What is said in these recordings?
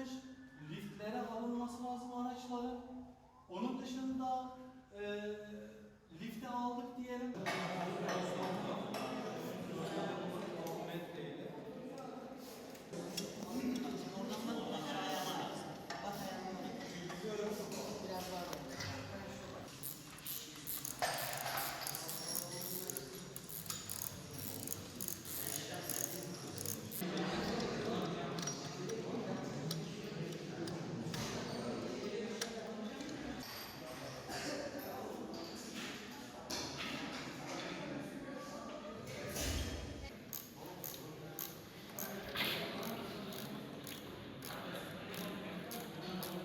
yapılmış. Liftlere alınması lazım araçların. Onun dışında e, lifte aldık diyelim.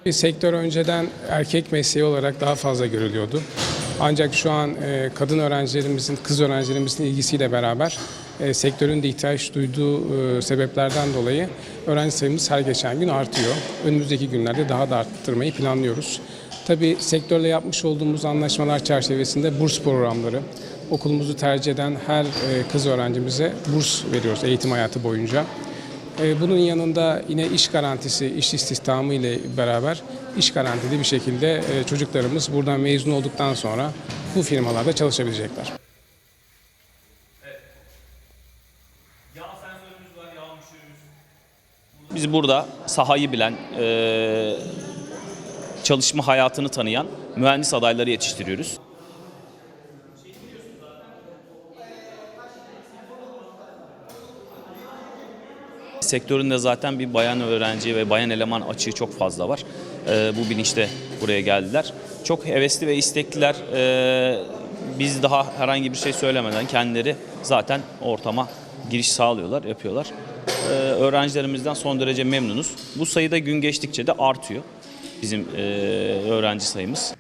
Bir sektör önceden erkek mesleği olarak daha fazla görülüyordu. Ancak şu an e, kadın öğrencilerimizin, kız öğrencilerimizin ilgisiyle beraber e, sektörün de ihtiyaç duyduğu e, sebeplerden dolayı öğrenci sayımız her geçen gün artıyor. Önümüzdeki günlerde daha da arttırmayı planlıyoruz. Tabii sektörle yapmış olduğumuz anlaşmalar çerçevesinde burs programları, okulumuzu tercih eden her kız öğrencimize burs veriyoruz eğitim hayatı boyunca. Ee, Bunun yanında yine iş garantisi, iş istihdamı ile beraber iş garantili bir şekilde e, çocuklarımız buradan mezun olduktan sonra bu firmalarda çalışabilecekler. Biz burada sahayı bilen, eee, çalışma hayatını tanıyan mühendis adayları yetiştiriyoruz. Sektöründe zaten bir bayan öğrenci ve bayan eleman açığı çok fazla var. Eee, bu bilinçle buraya geldiler. Çok hevesli ve istekliler. Eee, biz daha herhangi bir şey söylemeden kendileri zaten ortama giriş sağlıyorlar, yapıyorlar. Eee, öğrencilerimizden son derece memnunuz. Bu sayıda gün geçtikçe de artıyor bizim eee, öğrenci sayımız.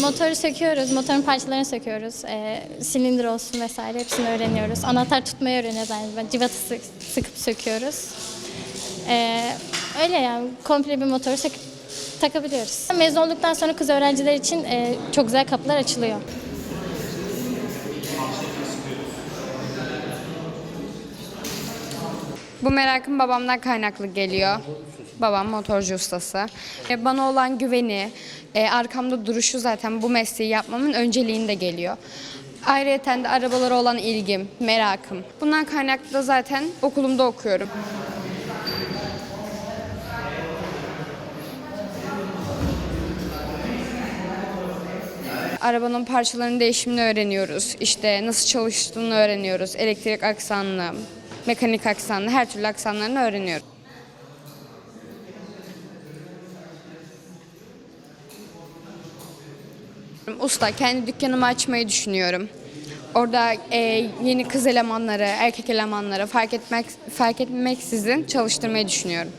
Motoru söküyoruz, motorun parçalarını söküyoruz. Ee, silindir olsun vesaire hepsini öğreniyoruz. Anahtar tutmayı öğreniyoruz aynı zamanda. Civatı sık- sıkıp söküyoruz. Ee, öyle yani komple bir motoru söküp takabiliyoruz. Mezun olduktan sonra kız öğrenciler için e, çok güzel kapılar açılıyor. Bu merakım babamdan kaynaklı geliyor. Babam motorcu ustası. E, Bana olan güveni, e, arkamda duruşu zaten bu mesleği yapmamın önceliğinde geliyor. Ayrıca de arabalara olan ilgim, merakım. Bundan kaynaklı da zaten okulumda okuyorum. Arabanın parçalarının değişimini öğreniyoruz. İşte nasıl çalıştığını öğreniyoruz. Elektrik aksanını, mekanik aksanını, her türlü aksanlarını öğreniyoruz. Usta, kendi dükkanımı açmayı düşünüyorum. Orada e, yeni kız elemanları, erkek elemanları fark etmek fark etmeksizin çalıştırmayı düşünüyorum.